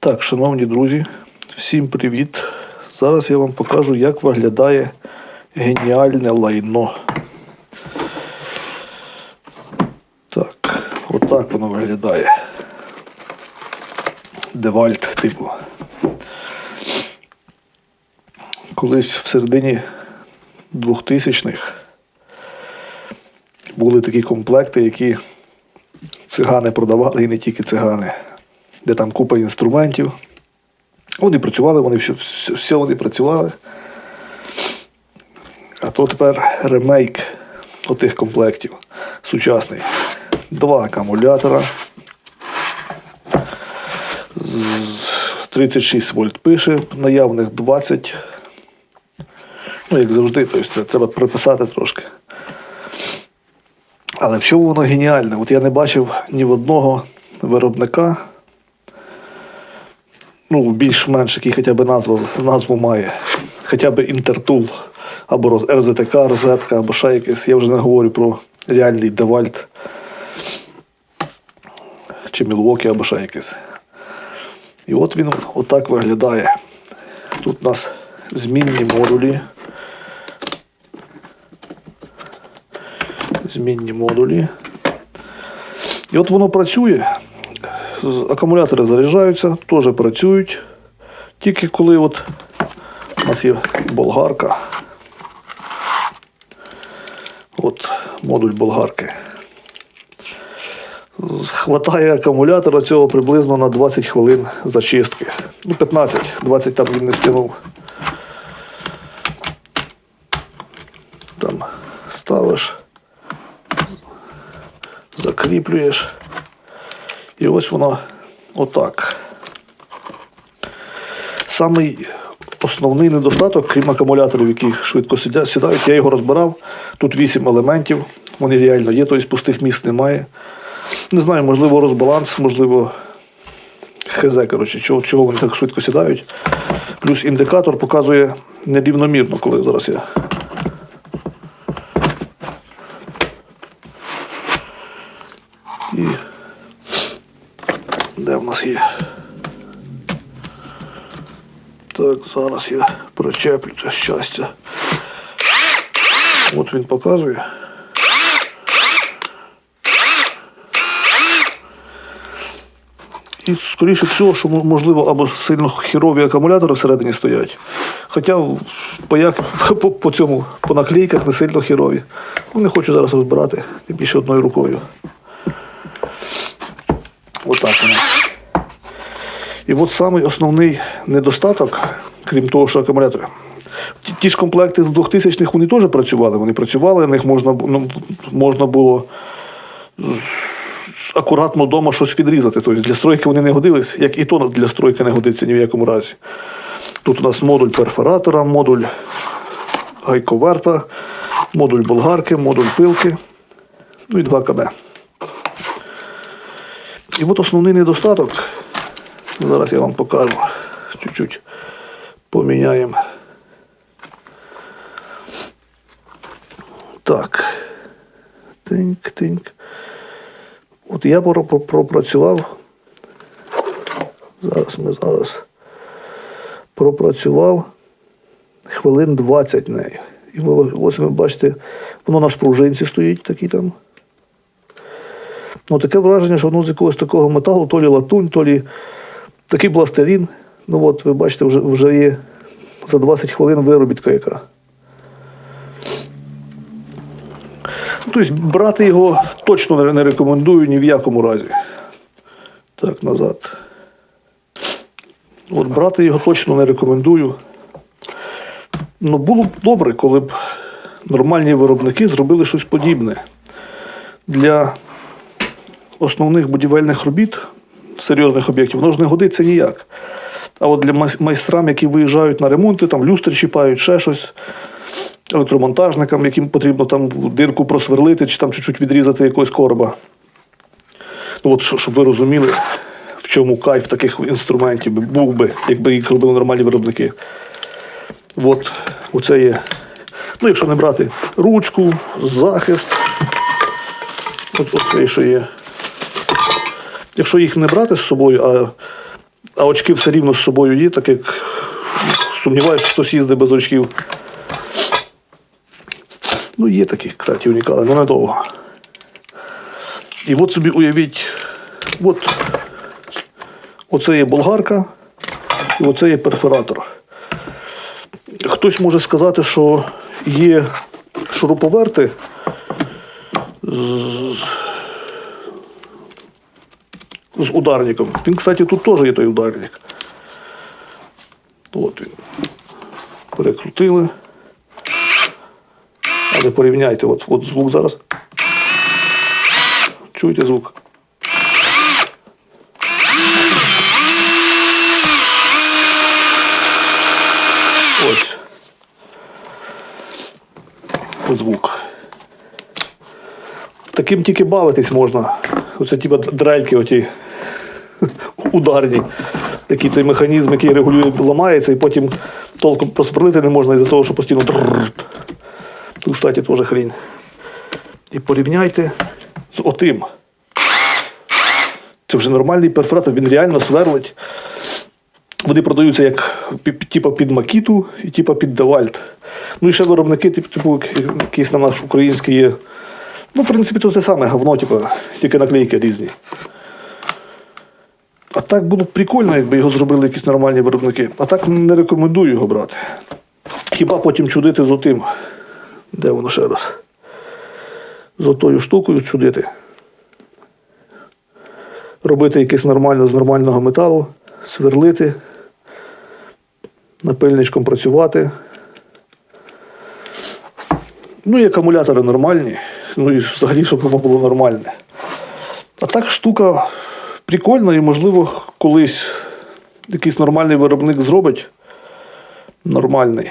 Так, шановні друзі, всім привіт. Зараз я вам покажу, як виглядає геніальне лайно. Так, отак воно виглядає. Девальт, типу. Колись в середині 2000-х були такі комплекти, які цигани продавали і не тільки цигани, де там купа інструментів. Вони працювали, вони все, все, вони працювали. А то тепер ремейк отих комплектів сучасний. Два акумулятора. 36 вольт пише, наявних 20. Ну, як завжди, тобто треба приписати трошки. Але в чому воно геніальне? От я не бачив ні в одного виробника, ну, більш-менш, який хоча б назву, назву має, хоча б Інтертул, або РЗТК, розетка, або ще якесь. Я вже не говорю про реальний Девальт чи Мілвокі, або ще якесь. І от він отак виглядає. Тут у нас змінні модулі. Змінні модулі. І от воно працює. Акумулятори заряджаються, теж працюють. Тільки коли от у нас є болгарка. От модуль болгарки. Хватає акумулятора цього приблизно на 20 хвилин зачистки. Ну, 15, 20 там він не стягнув. Там ставиш, закріплюєш. І ось воно отак. Самий основний недостаток, крім акумуляторів, які швидко сідають, я його розбирав. Тут 8 елементів, вони реально є, тобто пустих місць немає. Не знаю, можливо, розбаланс, можливо, хз, коротше, чого, чого вони так швидко сідають. Плюс індикатор показує нерівномірно, коли зараз я. І де в нас є? Так, зараз я причеплю це щастя. От він показує. І скоріше всього, що можливо або сильно хірові акумулятори всередині стоять. Хоча по, як, по, по цьому, по наклейках не сильно хірові. Ну, не хочу зараз розбирати, тим більше одною рукою. Отак воно. І от самий основний недостаток, крім того, що акумулятори. Ті, ж комплекти з 2000-х вони теж працювали. Вони працювали, на них можна, ну, можна було акуратно вдома щось відрізати. Тобто для стройки вони не годились, як і то для стройки не годиться ні в якому разі. Тут у нас модуль перфоратора, модуль гайковерта, модуль болгарки, модуль пилки, ну і 2 КБ. І от основний недостаток. Зараз я вам покажу. Чуть-чуть поміняємо. Так. Тиньк. От я про- про- пропрацював. Зараз ми зараз пропрацював хвилин 20 нею. І ось ви бачите, воно на спружинці стоїть такий там. Ну, таке враження, що воно з якогось такого металу, то лі латунь, то лі такий пластилін. Ну от ви бачите, вже, вже є за 20 хвилин виробітка яка. Тобто брати його точно не рекомендую ні в якому разі. Так, назад. От брати його точно не рекомендую. Ну, було б добре, коли б нормальні виробники зробили щось подібне. Для основних будівельних робіт, серйозних об'єктів, воно ж не годиться ніяк. А от для майстрам, які виїжджають на ремонти, там люстри чіпають, ще щось, електромонтажникам, яким потрібно там дирку просверлити чи там чуть-чуть відрізати якогось короба. Ну, от, щоб ви розуміли, в чому кайф таких інструментів був би, якби їх робили нормальні виробники. От, оце є. Ну, якщо не брати ручку, захист. От оце, що є. Якщо їх не брати з собою, а А очки все рівно з собою є, так як сумніваюся, що хтось їздить без очків. Ну, є такі, кстати, унікали, але недовго. І от собі уявіть, от оце є болгарка, і оце є перфоратор. Хтось може сказати, що є шуруповерти з, ударником. Він, кстати, тут теж є той ударник. От він. Перекрутили. Але порівняйте, от, от звук зараз. Чуєте звук? Ось. Звук. Таким тільки бавитись можна. Оце типа дрельки оті ударні. Такий той механізм, який регулює, ламається, і потім толком просто пролити не можна із-за того, що постійно. Тут, кстати, теж хрінь. І порівняйте з отим. Це вже нормальний перфоратор, він реально сверлить. Вони продаються як типа під Макіту і типа під Девальт. Ну і ще виробники, типу, типу якийсь там наш український є. Ну, в принципі, то те саме говно, типу, тільки наклейки різні. А так було б прикольно, якби його зробили якісь нормальні виробники. А так не рекомендую його брати. Хіба потім чудити з отим. Де воно ще раз? З отою штукою чудити. Робити якесь нормально з нормального металу, сверлити, напильничком працювати. Ну і акумулятори нормальні. Ну і взагалі, щоб воно було нормальне. А так штука прикольна і, можливо, колись якийсь нормальний виробник зробить. Нормальний.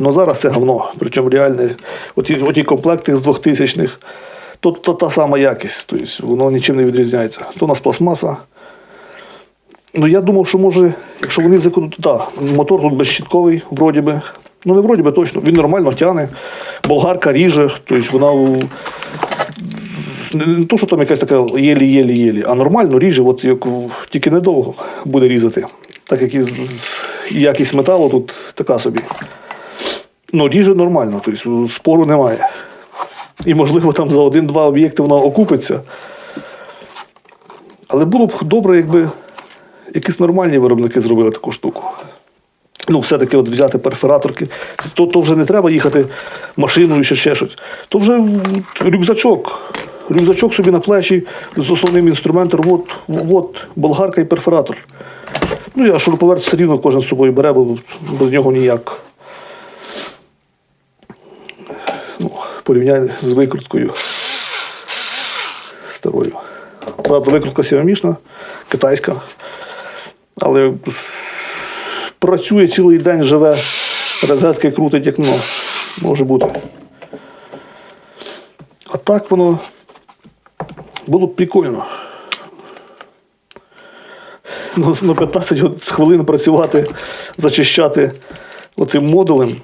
Ну зараз це говно, причому реальне. Оті, оті комплекти з 2000-х, то, то та сама якість, тобто воно нічим не відрізняється. То у нас пластмаса. Ну я думав, що може, якщо вони закрутять, да, мотор тут безщітковий, вроді би. Ну не вроді би точно, він нормально тягне, болгарка ріже, тобто вона не, то, що там якась така єлі-єлі-єлі, а нормально ріже, от як тільки недовго буде різати. Так як і якість металу тут така собі. Ну, ріже нормально, тобто спору немає. І, можливо, там за один-два об'єкти вона окупиться. Але було б добре, якби якісь нормальні виробники зробили таку штуку. Ну, все-таки от взяти перфораторки. То, то вже не треба їхати машиною чи ще щось. То вже рюкзачок. Рюкзачок собі на плечі з основним інструментом. От, от болгарка і перфоратор. Ну, я шуруповерт все рівно кожен з собою бере, бо без нього ніяк. Ну, порівняй з викруткою старою. Правда, викрутка сіамішна, китайська. Але працює цілий день, живе, розетки крутить, як ну, може бути. А так воно було б прикольно. Ну, на 15 хвилин працювати, зачищати оцим модулем,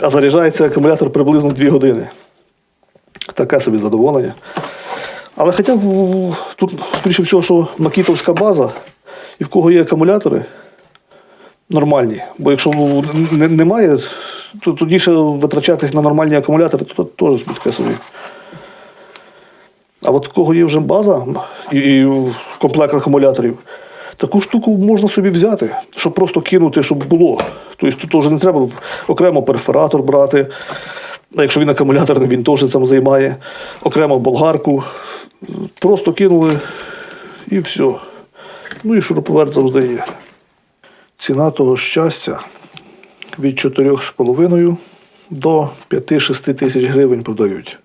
а заряджається акумулятор приблизно 2 години. Таке собі задоволення. Але хоча тут, скоріше всього, що макітовська база, і в кого є акумулятори нормальні. Бо якщо немає, то тоді ще витрачатись на нормальні акумулятори, то теж таке собі. А от кого є вже база і, і комплект акумуляторів, таку штуку можна собі взяти, щоб просто кинути, щоб було. Тобто тут вже не треба окремо перфоратор брати. А якщо він акумуляторний, він теж там займає, окремо болгарку. Просто кинули і все. Ну і шуруповерт завжди є. Ціна того щастя від 4,5 до 5-6 тисяч гривень продають.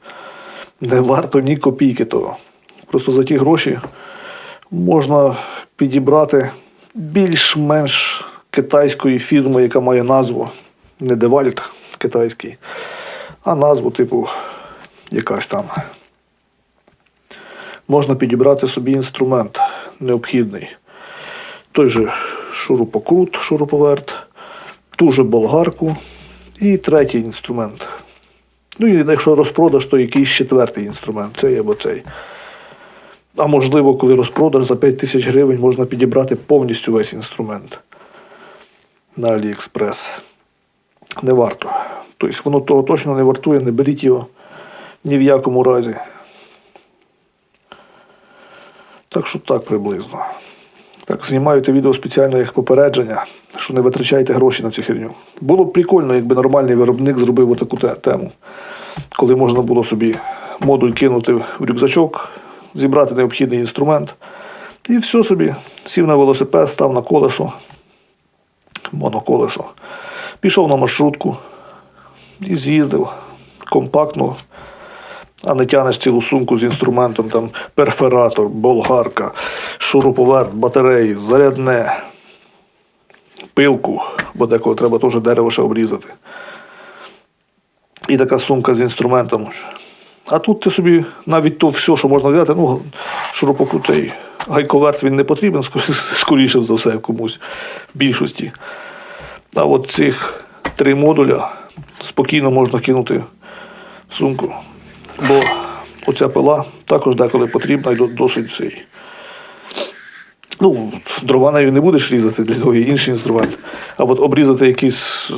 Не варто ні копійки того. Просто за ті гроші можна підібрати більш-менш китайської фірми, яка має назву не Девальт китайський, а назву типу якась там. Можна підібрати собі інструмент необхідний. Той же шурупокрут, шуруповерт, ту же болгарку і третій інструмент. Ну і якщо розпродаж, то якийсь четвертий інструмент, цей або цей. А можливо, коли розпродаж за 5 тисяч гривень можна підібрати повністю весь інструмент на Аліекспрес. Не варто. Тобто воно того точно не вартує, не беріть його ні в якому разі. Так що так приблизно. Так, знімаю те відео спеціально як попередження, що не витрачайте гроші на цю херню. Було б прикольно, якби нормальний виробник зробив отаку тему, коли можна було собі модуль кинути в рюкзачок, зібрати необхідний інструмент, і все собі. Сів на велосипед, став на колесо, моноколесо, пішов на маршрутку і з'їздив компактно, а не тянеш цілу сумку з інструментом, там перфоратор, болгарка, шуруповерт, батареї, зарядне, пилку, бо деколи треба теж дерево ще обрізати. І така сумка з інструментом. А тут ти собі навіть то все, що можна взяти, ну, шурупокрут цей гайковерт він не потрібен, скоріше- за все комусь в більшості. А от цих три модуля спокійно можна кинути в сумку. Бо оця пила також деколи потрібна і досить цей. Ну, дрова нею не будеш різати, для того є інший інструмент. А от обрізати якийсь,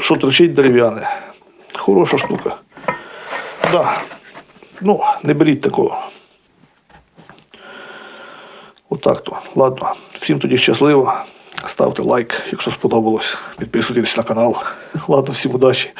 що тричить дерев'яне, хороша штука. Да. Ну, не беріть такого. Отак то. Ладно. Всім тоді щасливо. Ставте лайк, якщо сподобалось. Підписуйтесь на канал. Ладно, всім удачі.